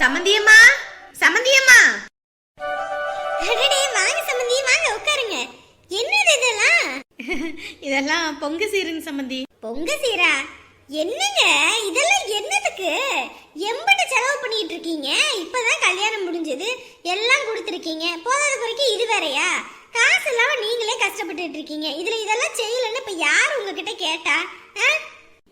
சமந்தியம்மா? சமந்தியம்மா? அடடே வாங்க சம்பந்தி வாங்க உட்காருங்க. என்னது இதெல்லாம்? இதெல்லாம் பொங்கு சீருங்க சமந்தி. பொங்க சீரா? என்னங்க? இதெல்லாம் என்னதுக்கு? எம்பிட்டு செலவு பண்ணிட்டு இருக்கீங்க இப்பதான் கல்யாணம் முடிஞ்சது. எல்லாம் கொடுத்துருக்கீங்க. போதாத குறைக்கு இது வேறயா? காசு இல்லாம நீங்களே கஷ்டப்பட்டுட்டு இருக்கீங்க இதுல இதெல்லாம் செய்யலன்னு இப்ப யார் உங்ககிட்ட கேட்டா? ஆ?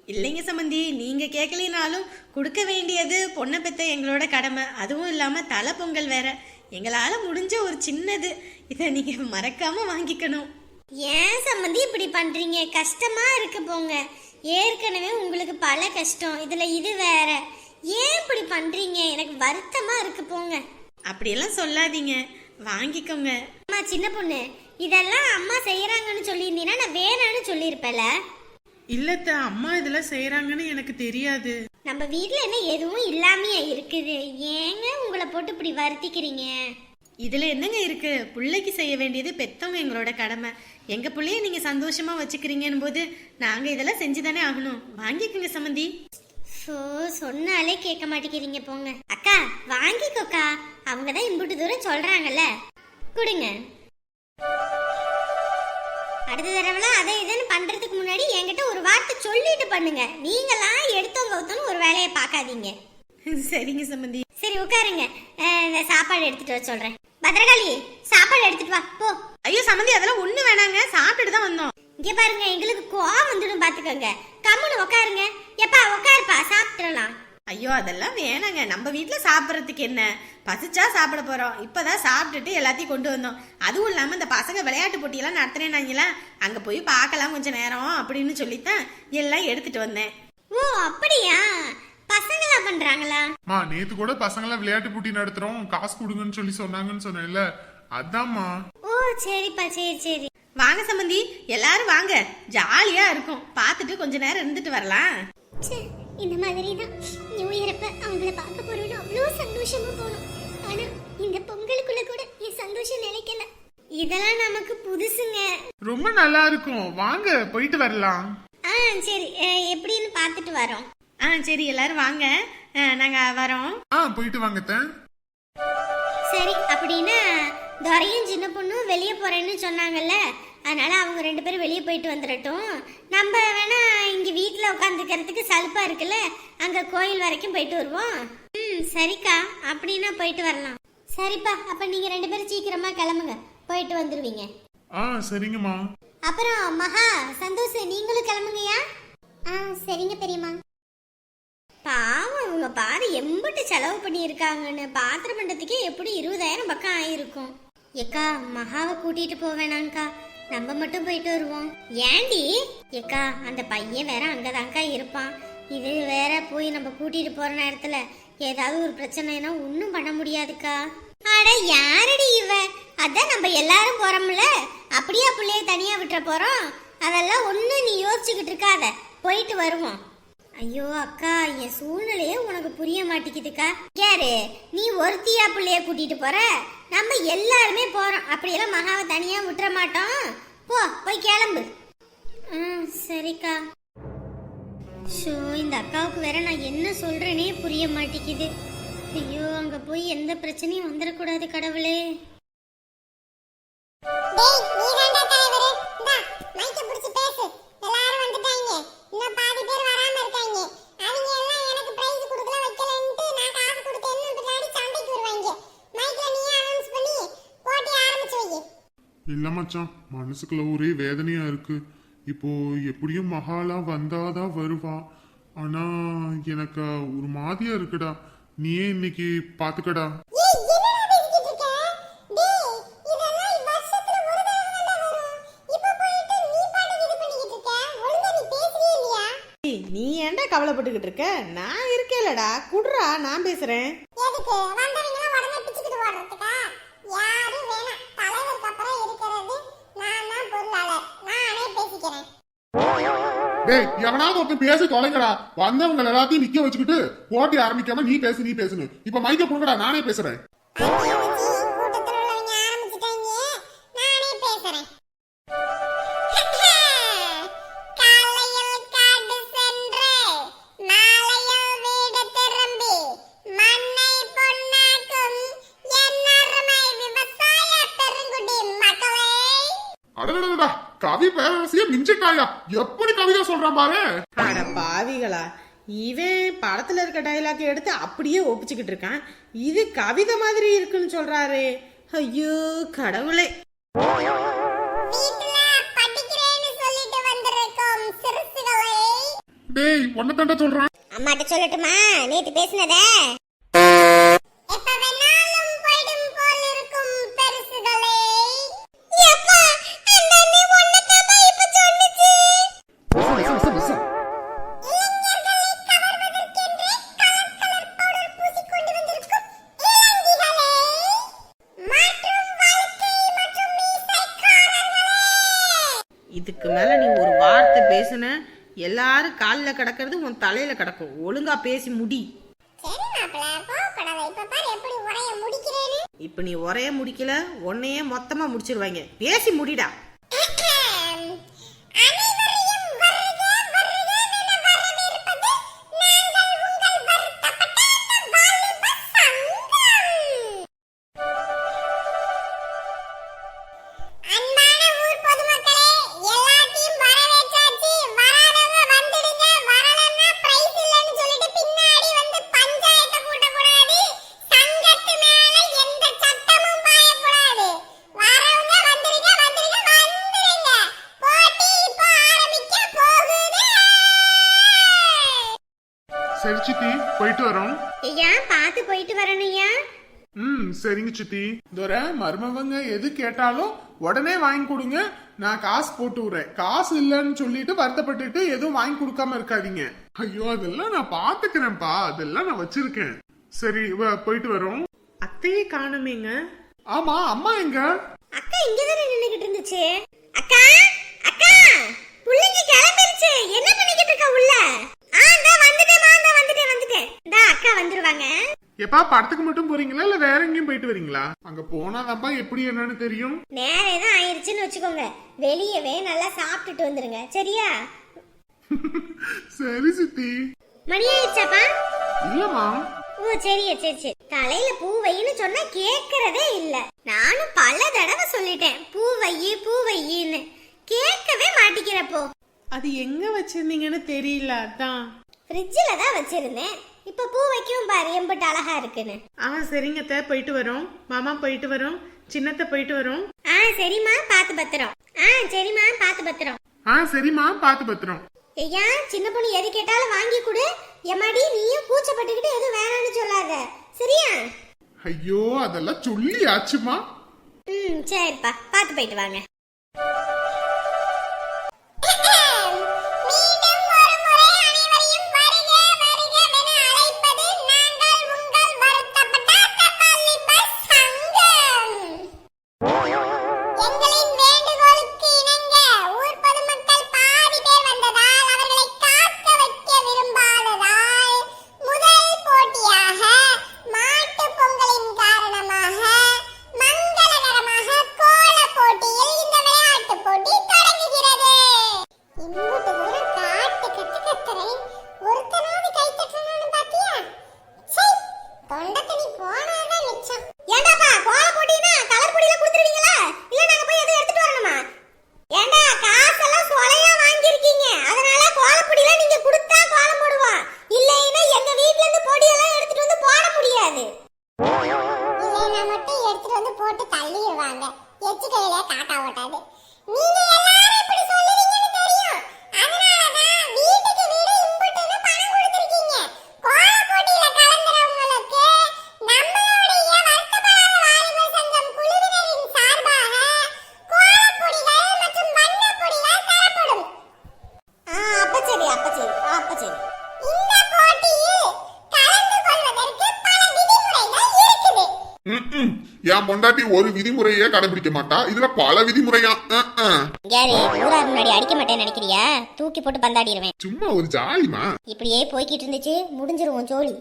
இல்லைங்க சமந்தி நீங்க கேட்கலினாலும் கொடுக்க வேண்டியது பொண்ணை பெத்த எங்களோட கடமை. அதுவும் இல்லாம தலை பொங்கல் வேற. எங்களால முடிஞ்ச ஒரு சின்னது. இதை நீங்க மறக்காம வாங்கிக்கணும். ஏன் சம்மந்தி இப்படி பண்றீங்க? கஷ்டமா இருக்கு போங்க. ஏற்கனவே உங்களுக்கு பல கஷ்டம். இதுல இது வேற. ஏன் இப்படி பண்றீங்க? எனக்கு வருத்தமா இருக்கு போங்க. அப்படியெல்லாம் சொல்லாதீங்க. வாங்கிக்கோங்க. அம்மா சின்ன பொண்ணு இதெல்லாம் அம்மா செய்யறாங்கன்னு சொல்லியிருந்தீங்கன்னா நான் வேணான்னு சொல்லியிருப்பேல இல்லத்த அம்மா இதெல்லாம் செய்யறாங்கன்னு எனக்கு தெரியாது. நம்ம வீட்ல என்ன எதுவும் இல்லாமையா இருக்குது? ஏங்க உங்களை போட்டு இப்படி வருத்திக்கிறீங்க? இதுல என்னங்க இருக்கு? பிள்ளைக்கு செய்ய வேண்டியது பெத்தவங்க எங்களோட கடமை. எங்க பிள்ளைய நீங்க சந்தோஷமா வச்சுக்கிறீங்கன்னு போது நாங்க இதெல்லாம் செஞ்சுதானே ஆகணும். வாங்கிக்கோங்க சமந்தி. ஸோ சொன்னாலே கேட்க மாட்டேங்கிறீங்க போங்க. அக்கா வாங்கிக்கோக்கா. அவங்க தான் இம்புட்டு தூரம் சொல்றாங்கல்ல. கொடுங்க. அடுத்த தடவைலாம் அதை இதுன்னு பண்றதுக்கு முன்னாடி என்கிட்ட ஒரு வார்த்தை சொல்லிட்டு பண்ணுங்க. நீங்களா எடுத்தவங்க ஒருத்தவங்க ஒரு வேலையை பார்க்காதீங்க. சரிங்க சமந்தி சரி உட்காருங்க. இந்த சாப்பாடு எடுத்துட்டு வர சொல்றேன். பத்ரகாளி சாப்பாடு எடுத்துட்டு வா. போ. ஐயோ சமந்தி அதெல்லாம் ஒண்ணு வேணாங்க. சாப்பிட்டுட்டு தான் வந்தோம். இங்க பாருங்க எங்களுக்கு கோவம் வந்துடும் பாத்துக்கோங்க. கம்முன்னு உட்காருங்க. எப்பா உட்காருப்பா. சாப்பிட்டுறலாம் ஐயோ அதெல்லாம் வேணாங்க. நம்ம வீட்ல சாப்பிட்றதுக்கு என்ன? பசிச்சா சாப்பிட போறோம். இப்பதான் சாப்பிட்டுட்டு எல்லாத்தையும் கொண்டு வந்தோம். அதுவும் இல்லாம இந்த பசங்க விளையாட்டு போட்டியெல்லாம் நடத்துறேன்னாங்களா? அங்க போய் பார்க்கலாம் கொஞ்ச நேரம் அப்படின்னு சொல்லித்தான் எல்லாம் எடுத்துட்டு வந்தேன். ஓ அப்படியா? பசங்களா பண்றாங்களா? மா நேத்து கூட பசங்களாம் விளையாட்டு போட்டி நடத்துறோம். காசு கொடுங்கன்னு சொல்லி சொன்னாங்கன்னு சொன்னேன்ல. அதாம்மா ஓ சரிப்பா சரி சரி. வாங்க சம்பந்தி எல்லாரும் வாங்க. ஜாலியா இருக்கும். பார்த்துட்டு கொஞ்ச நேரம் இருந்துட்டு வரலாம். ச்சே, இந்த மாதிரி தான் நியூ இயர் அப்ப அவங்கள பார்க்க போறோம்னு அவ்வளோ சந்தோஷமா போனோம். ஆனா இந்த பொங்கலுக்குள்ள கூட என் சந்தோஷம் நிலைக்கல. இதெல்லாம் நமக்கு புதுசுங்க. ரொம்ப நல்லா இருக்கும். வாங்க போயிட்டு வரலாம். ஆ சரி. எப்படின்னு பார்த்துட்டு வரோம். ஆ சரி எல்லாரும் வாங்க. ஆ, நாங்க வரோம். ஆ போயிட்டு வாங்கத்த சரி அப்படின்னா துரையும் சின்ன பொண்ணும் வெளியே போறேன்னு சொன்னாங்கல்ல அதனால அவங்க ரெண்டு பேரும் வெளியே போயிட்டு வந்துடட்டும் நம்ம வேணா இங்க வீட்டில் உட்காந்துக்கிறதுக்கு சலுப்பா இருக்குல்ல அங்க கோயில் வரைக்கும் போயிட்டு வருவோம். ம் சரிக்கா. அப்படின்னா போயிட்டு வரலாம். சரிப்பா அப்ப நீங்க ரெண்டு பேரும் சீக்கிரமா கிளம்புங்க. போயிட்டு வந்துருவீங்க. ஆ சரிங்கம்மா. அப்புறம் மகா சந்தோஷ் நீங்களும் கிளம்புங்கயா ஆ சரிங்க பெரியம்மா. பாவம் இவங்க பாரு எம்பிட்டு செலவு பண்ணியிருக்காங்கன்னு. பாத்திரம் பண்டத்துக்கே எப்படி இருபதாயிரம் பக்கம் ஆயிருக்கும். ஏக்கா மகாவை கூட்டிட்டு போவேணாங்க்கா நம்ம மட்டும் போயிட்டு வருவோம். ஏண்டி? ஏக்கா அந்த பையன் வேற அங்கதான்க்கா இருப்பான். இது வேற போய் நம்ம கூட்டிட்டு போற நேரத்துல ஏதாவது ஒரு பிரச்சனைனா ஒன்றும் பண்ண முடியாதுக்கா. அட யாரடி இவ? அதான் நம்ம எல்லாரும் போறோம்ல. அப்படியே பிள்ளைய தனியா விட்டுற போறோம்? அதெல்லாம் ஒன்றும் நீ யோசிச்சுக்கிட்டு இருக்காத. போயிட்டு வருவோம். ஐயோ அக்கா என் சூழ்நிலையே உனக்கு புரிய மாட்டேங்குதுக்கா. யாரு? நீ ஒருத்தியா பிள்ளைய கூட்டிட்டு போற? நம்ம எல்லாருமே போறோம். அப்படியெல்லாம் மகாவை தனியா விட்டுற மாட்டோம். போ போய் கிளம்பு. ம் சரிக்கா. ஷோ இந்த அக்காவுக்கு வேற நான் என்ன சொல்றேனே புரிய மாட்டேங்குது. ஐயோ அங்க போய் எந்த பிரச்சனையும் வந்துடக்கூடாது கடவுளே. மச்சான் மனசுக்குள்ள ஒரே வேதனையா இருக்கு. இப்போ எப்படியும் மகாலா வந்தாதான் வருவா. ஆனா எனக்கு ஒரு மாதிரியா இருக்குடா. நீயே இன்னைக்கு பாத்துக்கடா. நீ பாட்டுக்கு இது பண்ணிக்கிட்டு இருக்க? ஒழுங்கா நீ பேசுறியே இல்லையா? ஏய், நீ ஏன்டா கவலைப்பட்டுக்கிட்டு இருக்க? நான் இருக்கேலடா குடுறா நான் பேசுறேன். டேய் எவனாவது ஒருத்தன் பேசி தொலைங்கடா. வந்தவங்க எல்லாத்தையும் நிக்க வச்சுக்கிட்டு போட்டி ஆரம்பிக்காம நீ பேசு நீ பேசுன்னு. இப்ப மைக்க கொடுங்கடா நானே பேசுறேன். கவி மிஞ்சிட்டாயா? எப்படி கவிதை சொல்றான் பாரு? அட பாவிகளா இவன் படத்துல இருக்க டைலாக் எடுத்து அப்படியே ஒப்பிச்சுக்கிட்டு இருக்கான். இது கவிதை மாதிரி இருக்குன்னு சொல்றாரே. ஐயோ கடவுளே. வீட்டுல படிக்கிறேன்னு சொல்லிட்டு வந்திருக்கோம் சிறுசுகளே. டேய் உன்னை தாண்டா சொல்றான். அம்மாட்ட சொல்லட்டுமா? நேத்து பேசினத? எப்ப வேணாலும் கிடக்கிறது உன் தலையில கிடக்கும். ஒழுங்கா பேசி முடி. இப்ப நீ உரைய முடிக்கல உன்னையே மொத்தமா முடிச்சிருவாங்க. பேசி முடிடா. போயிட்டு வரோம். ஐயா பார்த்து போயிட்டு வரணும் ஐயா. ம் சரிங்க சித்தி. துரை மருமவங்க எது கேட்டாலும் உடனே வாங்கி கொடுங்க. நான் காசு போட்டு விடுறேன். காசு இல்லைன்னு சொல்லிட்டு வருத்தப்பட்டுட்டு எதுவும் வாங்கி கொடுக்காம இருக்காதீங்க. ஐயோ அதெல்லாம் நான் பாத்துக்கிறேன்ப்பா அதெல்லாம் நான் வச்சிருக்கேன். சரி போயிட்டு வரோம். அத்தையே காணுமேங்க. ஆமா அம்மா எங்க? அக்கா இங்கதானே நின்னுகிட்டு இருந்துச்சு. அக்கா அக்கா புள்ளைங்க கிளம்பிருச்சு. என்ன பண்ணிக்கிட்டு இருக்க உள்ள? ஆ வந்துட்டேன் வந்துட்டேன் இந்தா அக்கா வந்துருவாங்க. எப்பா படத்துக்கு மட்டும் போறீங்களா? இல்ல வேற எங்கேயும் போயிட்டு வரீங்களா? அங்க போனாதான்ப்பா எப்படி என்னன்னு தெரியும்? நேரம் எதுவும் ஆயிருச்சுன்னு வச்சுக்கோங்க. வெளியவே நல்லா சாப்பிட்டுட்டு வந்துருங்க. சரியா? சரி சித்தி. மணி ஆயிடுச்சாப்பா? இல்லம்மா. ஓ சரியா சரி சரி. தலையில பூ வைன்னு சொன்னா கேக்குறதே இல்ல. நானும் பல தடவை சொல்லிட்டேன். பூ வையி பூ வையின்னு. கேட்கவே மாட்டிக்கிறப்போ. அது எங்க வச்சிருந்தீங்கன்னு தெரியல அதான். ஃப்ரிட்ஜில் தான் வச்சிருந்தேன். இப்போ பூ வைக்கவும் பாரு எம்பிட்டு அழகா இருக்குன்னு. ஆ சரிங்க அத்தை போயிட்டு வரோம். மாமா போயிட்டு வரோம். சின்னத்தை போயிட்டு வரோம். ஆ சரிம்மா பார்த்து பத்திரம். ஆ சரிம்மா பார்த்து பத்திரம். ஆ சரிம்மா பாத்து பத்திரம். ஐயா சின்ன பொண்ணு எது கேட்டாலும் வாங்கி கொடு. எம்மாடி நீயும் கூச்சப்பட்டுக்கிட்டு எதுவும் வேணாம்னு சொல்லாத. சரியா? ஐயோ அதெல்லாம் சொல்லி ஆச்சுமா ம் சரிப்பா. பார்த்து போயிட்டு வாங்க. என் பொண்டாட்டி ஒரு விதிமுறையே கடைபிடிக்க மாட்டா. இதுல பல விதிமுறையா. யாரு ஊரார் முன்னாடி அடிக்க மாட்டேன்னு நினைக்கிறியா? தூக்கி போட்டு பந்தாடிடுவேன் சும்மா ஒரு ஜாலிமா இப்படியே போய்கிட்டு இருந்துச்சு முடிஞ்சிருவோம் ஜோலி.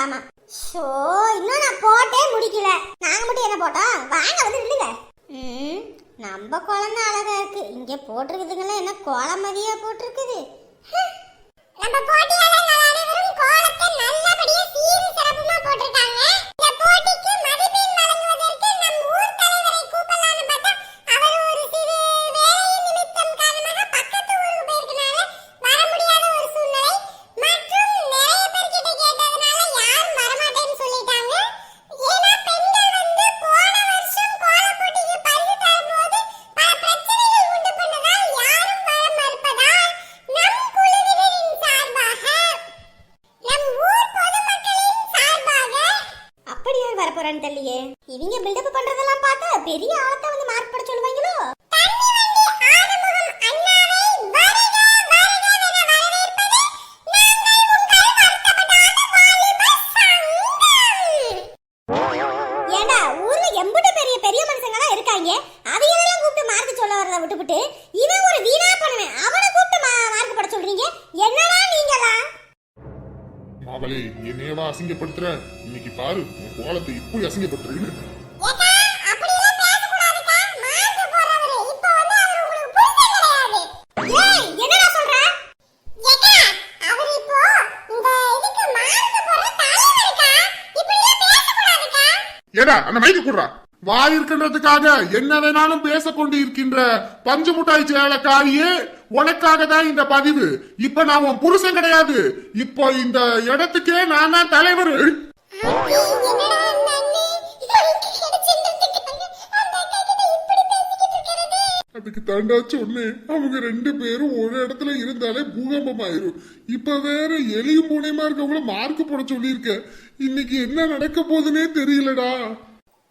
ஆளுங்க ஷோ இன்னும் நான் போட்டே முடிக்கல. நாங்க மட்டும் என்ன போட்டோம்? வாங்க வந்து நில்லுங்க. ம் நம்ம குழந்தை அழகா இருக்கு. இங்க போட்டிருக்குதுங்களா என்ன கோலமதியா போட்டிருக்குது? நம்ம போட்டியாளர்கள் அனைவரும் கோலத்தை நல்லபடியா சீரும் சிறப்புமா போட்டிருக்காங்க. இந்த போட்டிக்கு ஏடா அந்த மைக்கு கூடுறா. வாய் இருக்கின்றதுக்காக என்ன வேணாலும் பேசக்கொண்டு இருக்கின்ற பஞ்சு முட்டாய் சேலக்காரியே உனக்காக தான் இந்த பதிவு. இப்ப நான் உன் புருஷன் கிடையாது. இப்போ இந்த இடத்துக்கே நான் தான் தலைவர். தாண்டா சொன்னேன் அவங்க ரெண்டு பேரும் ஒரு இடத்துல இருந்தாலே பூகம்பம் ஆயிரும் இப்ப வேற எலியும் பூனையுமா இருக்கவங்கள மார்க் போட சொல்லியிருக்க. இன்னைக்கு என்ன நடக்க போகுதுன்னே தெரியலடா.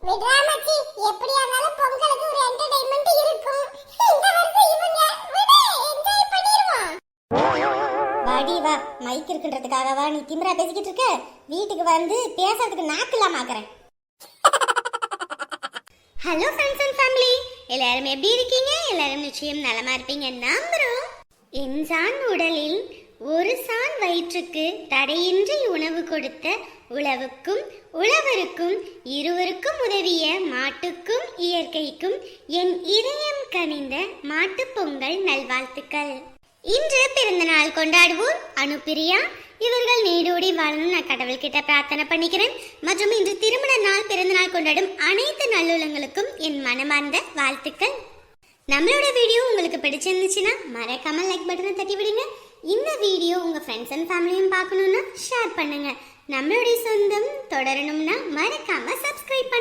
விட்ரா மச்சி எப்படியா இருந்தாலும் பொங்கலுக்கு ஒரு என்டர்டைன்மெண்ட் இருக்கும். இந்த வருஷம் இவங்க விடு என்ஜாய் பண்ணிடுவோம் வாடி வா. மைக் இருக்குன்றதுக்காகவா நீ திமிரா பேசிக்கிட்டு இருக்க? வீட்டுக்கு வந்து பேசுறதுக்கு நாக்கு இல்லாம ஆக்குறேன். ஹலோ ஃப்ரெண்ட்ஸ் அண்ட் ஃபேமிலி எல்லாரும் எப்படி இருக்கீங்க? எல்லாரும் நிச்சயம் நலமா இருப்பீங்க. நம்புறோம் இன்சான் உடலில் ஒரு சான் வயிற்றுக்கு தடையின்றி உணவு கொடுத்த உழவுக்கும் உழவருக்கும் இருவருக்கும் உதவிய மாட்டுக்கும் இயற்கைக்கும் என் இதயம் கனிந்த மாட்டுப் பொங்கல் நல்வாழ்த்துக்கள். இன்று பிறந்த நாள் கொண்டாடுவோம். அனுப்பிரியா இவர்கள் நீடோடி வாழணும் நான் கடவுள்கிட்ட பிரார்த்தனை பண்ணிக்கிறேன். மற்றும் இன்று திருமண நாள் பிறந்த நாள் கொண்டாடும் அனைத்து நல்லுள்ளங்களுக்கும் என் மனமார்ந்த வாழ்த்துக்கள். நம்மளோட வீடியோ உங்களுக்கு பிடிச்சிருந்துச்சுன்னா மறக்காம லைக் பட்டனை தட்டி விடுங்க இந்த வீடியோ உங்க ஃப்ரெண்ட்ஸ் அண்ட் ஃபேமிலியும் பார்க்கணும்னா ஷேர் பண்ணுங்க. நம்மளுடைய சொந்தம் தொடரணும்னா மறக்காம சப்ஸ்கிரைப்